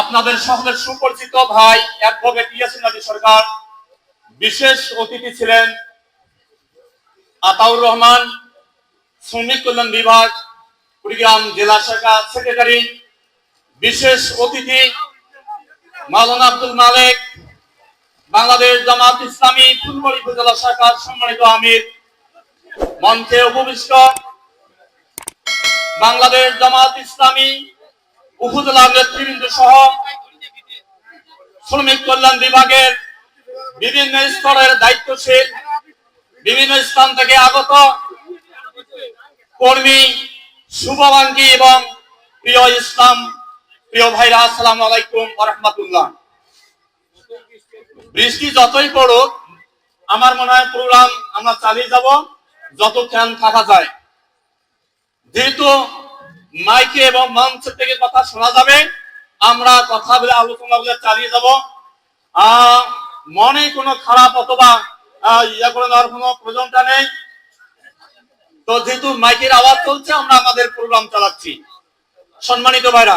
আপনাদের সকলের সুপরিচিত ভাই অ্যাডভোকেট ইয়াসিন আলী সরকার বিশেষ অতিথি ছিলেন আতাউর রহমান শ্রমিক কল্যাণ বিভাগ, কুড়িগ্রাম জেলা শাখা সেক্রেটারি, বিশেষ অতিথি, মাওলানা আব্দুল মালেক, বাংলাদেশ জামাত ইসলামী ফুলবাড়ি উপজেলা শাখার সম্মানিত আমির, মঞ্চে উপবিষ্ট বাংলাদেশ জামাত ইসলামী উপজেলা নেতৃবৃন্দ সহ শ্রমিক কল্যাণ বিভাগের বিভিন্ন স্তরের দায়িত্বশীল বিভিন্ন স্থান থেকে আগত কর্মী শুভবাঙ্গী এবং প্রিয় ইসলাম, প্রিয় ভাইরা, আসসালাম আলাইকুম রহমতুল্লাহ। বৃষ্টি যতই পড়ুক, আমার মনে হয় প্রোগ্রাম আমরা চালিয়ে যাব যতক্ষণ থাকা যায়। যেহেতু মাইকে এবং মঞ্চ থেকে কথা শোনা যাবে, আমরা কথা বলে, আলোচনা বলে চালিয়ে যাব। মনে কোনো খারাপ অথবা ইয়া করে নেওয়ার কোনো প্রয়োজনটা নেই। তো যেহেতু মাইকের আওয়াজ চলছে, আমরা আমাদের প্রোগ্রাম চালাচ্ছি। সম্মানিত ভাইরা,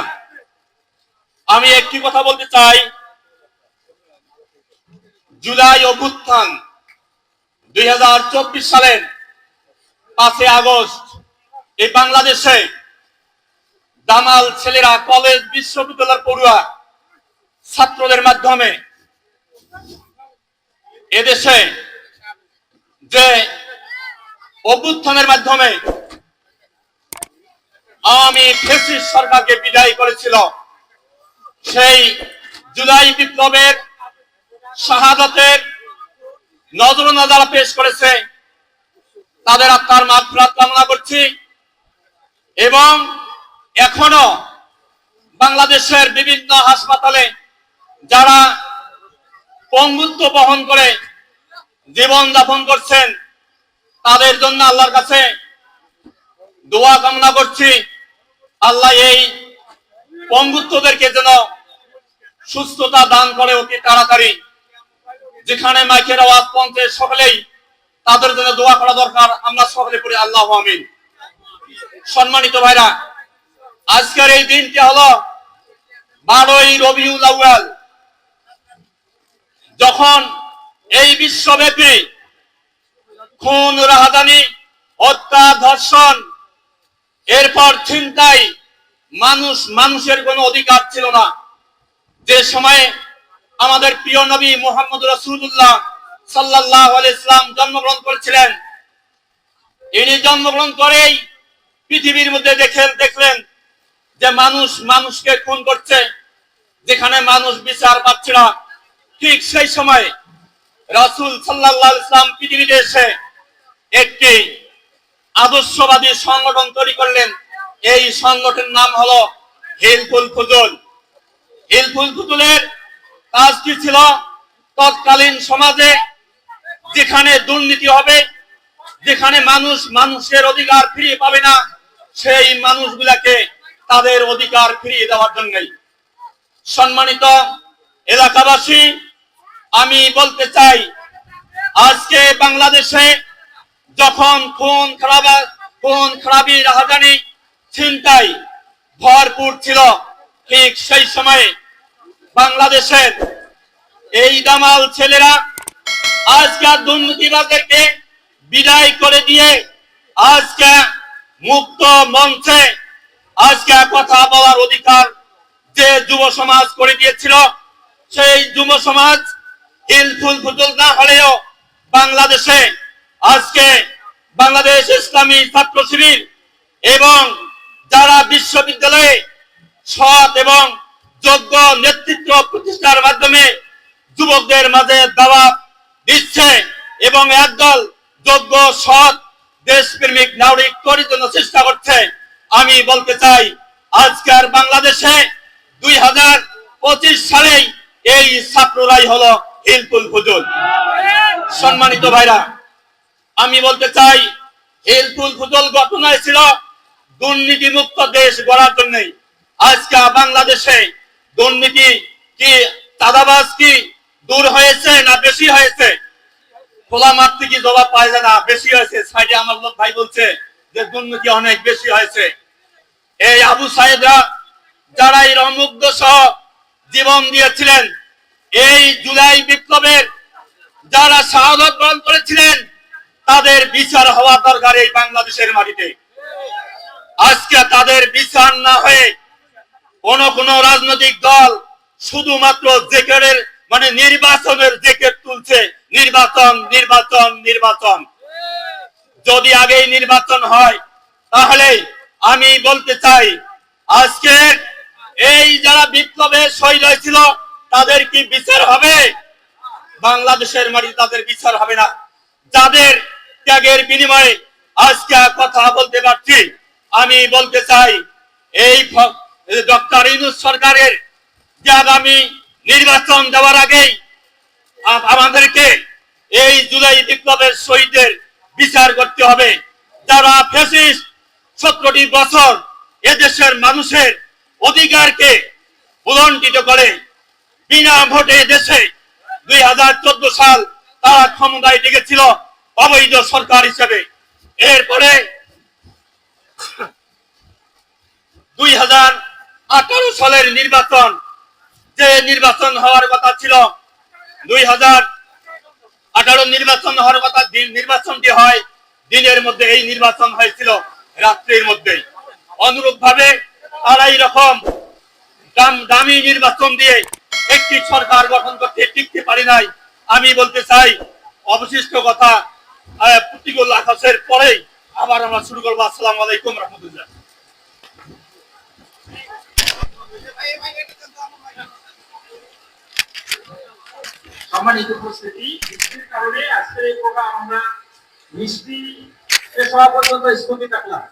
আমি একটি কথা বলতে চাই। জুলাই অভ্যুত্থান দুই সালের পাঁচই আগস্ট এই বাংলাদেশে দামাল ছেলেরা কলেজ, বিশ্ববিদ্যালয়ের পড়ুয়া ছাত্রদের মাধ্যমে এদেশে যে অভ্যুত্থানের মাধ্যমে আওয়ামী ফেসিস সরকারকে বিদায় করেছিল। সেই জুলাই বিপ্লবের শাহাদতের নজরানা যারা পেশ করেছে। তাদের আত্মার মাত্রা কামনা করছি এবং এখনও বাংলাদেশের বিভিন্ন হাসপাতালে যারা পঙ্গুত্ব বহন করে জীবন যাপন করছেন তাদের জন্য আল্লাহর কাছে দোয়া কামনা করছি। আল্লাহ এই পঙ্গুত্বদেরকে যেন সুস্থতা দান করে অতি তাড়াতাড়ি। যেখানে মাইকের আওয়াজ পৌঁছে সকলেই তাদের জন্য দোয়া করা দরকার। আমরা সকলে পড়ি, আল্লাহ আমিন। সম্মানিত ভাইরা, আজকের এই দিনটি হলো বারোই আউয়াল। যখন এই বিশ্বব্যাপী খুন, রাহাদানি, হত্যা, ধর্ষণ, এরপর চিন্তাই মানুষ, মানুষের কোনো অধিকার ছিল না। যে সময়ে আমাদের প্রিয় নবী মোহাম্মদ রসুল্লাহ সাল্লাহ ইসলাম জন্মগ্রহণ করেছিলেন, ইনি জন্মগ্রহণ করেই পৃথিবীর মধ্যে দেখেন দেখলেন যে মানুষ মানুষকে খুন করছে, যেখানে মানুষ বিচার পাচ্ছে না। ঠিক সেই সময় রাসুল সাল্লাহ ইসলাম পৃথিবীতে এসে একটি আদর্শবাদী সংগঠন তৈরি করলেন। এই সংগঠনের নাম হলো হিলফুল ফুজুল। হিলফুল ফুজুলের কাজ কি ছিল তৎকালীন সমাজে যেখানে দুর্নীতি হবে, যেখানে মানুষ মানুষের অধিকার ফিরিয়ে পাবে না, সেই মানুষগুলাকে তাদের অধিকার ফিরিয়ে দেওয়ার জন্যই। সম্মানিত এলাকাবাসী, আমি বলতে চাই, আজকে বাংলাদেশে যখন খুন খারাপ, খুন খারাপি রাহাজানি চিন্তাই ভরপুর ছিল, ঠিক সেই সময়ে বাংলাদেশের এই দামাল ছেলেরা আজকাল দুর্নীতিবাদদেরকে বিদায় করে দিয়ে আজকে মুক্ত মঞ্চে আজকে কথা বলার অধিকার যে যুব সমাজ করে দিয়েছিল, সেই যুব সমাজ হিলফুল ফুতুল না হলেও বাংলাদেশে আজকে বাংলাদেশ ইসলামী ছাত্র শিবির এবং যারা বিশ্ববিদ্যালয়ে সৎ এবং যোগ্য নেতৃত্ব প্রতিষ্ঠার মাধ্যমে যুবকদের মাঝে দাওয়াত দিচ্ছে এবং একদল যোগ্য, সৎ, দেশপ্রেমিক নাগরিক তৈরির জন্য চেষ্টা করছে, আমি বলতে চাই আজকের বাংলাদেশে দুই হাজার পঁচিশ সালেই এই ছাত্ররাই হলো হিলফুল ফুজুল সম্মানিত ভাইরা আমি বলতে চাই হেলফুল ফুজল ঘটনায় ছিল দুর্নীতি মুক্ত দেশ গড়ার জন্যই। আজকে বাংলাদেশে দুর্নীতি কি, চাঁদাবাজ কি দূর হয়েছে না বেশি হয়েছে? খোলা মাঠ থেকে জবাব পাওয়া যায় না, বেশি হয়েছে। সাইডে আমার লোক ভাই বলছে যে দুর্নীতি অনেক বেশি হয়েছে। এই আবু সাহেদরা যারা এই রমুগ্ধ সহ জীবন দিয়েছিলেন, এই জুলাই বিপ্লবের যারা শাহাদত বরণ করেছিলেন তাদের বিচার হওয়া দরকার এই বাংলাদেশের মাটিতে। আজকে তাদের বিচার না হয়ে কোন কোন রাজনৈতিক দল শুধুমাত্র জেকেরের মানে নির্বাচনের জেকেট তুলছে। নির্বাচন নির্বাচন নির্বাচন। যদি আগেই নির্বাচন হয়, তাহলে আমি বলতে চাই, আজকে এই যারা বিপ্লবের শহীদ হয়েছিল, তাদের কি বিচার হবে? বাংলাদেশের মাটি তাদের বিচার হবে না। যাদের ত্যাগের বিনিময়ে আজকে কথা বলতে পারছি। আমি বলতে চাই, এই ডক্টর ইনুস সরকারের যে আগামী নির্বাচন দেওয়ার আগেই আমাদেরকে এই জুলাই বিপ্লবের শহীদদের বিচার করতে হবে। যারা ফেসিস সতেরোটি বছর এদেশের মানুষের অধিকারকে উলণ্ঠিত করে, বিনা ভোটে দেশে দুই হাজার চোদ্দ সাল তারা ক্ষমতায় টিকেছিল অবৈধ সরকার হিসেবে। এরপরে দুই হাজার আঠারো সালের নির্বাচন, যে নির্বাচন হওয়ার কথা ছিল, দুই হাজার আঠারো নির্বাচন হওয়ার কথা নির্বাচনটি হয়, দিনের মধ্যে এই নির্বাচন হয়েছিল, রাত্রির মধ্যে অনুরূপ ভাবে তারা এইরকম দাম দামি নির্বাচন দিয়ে একটি সরকার গঠন করতে টিকতে পারি নাই। আমি বলতে চাই অবশিষ্ট কথা প্রতিকূল আকাশের পরেই আবার আমরা শুরু করব। আসসালামু আলাইকুম রহমতুল্লাহ। সম্মানিত উপস্থিতি বৃষ্টির কারণে আজকের এই প্রোগ্রাম আমরা মিষ্টি শেষ হওয়া পর্যন্ত স্থগিত রাখলাম।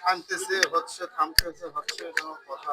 থামতেছে হচ্ছে থামতেছে হচ্ছে কোনো কথা।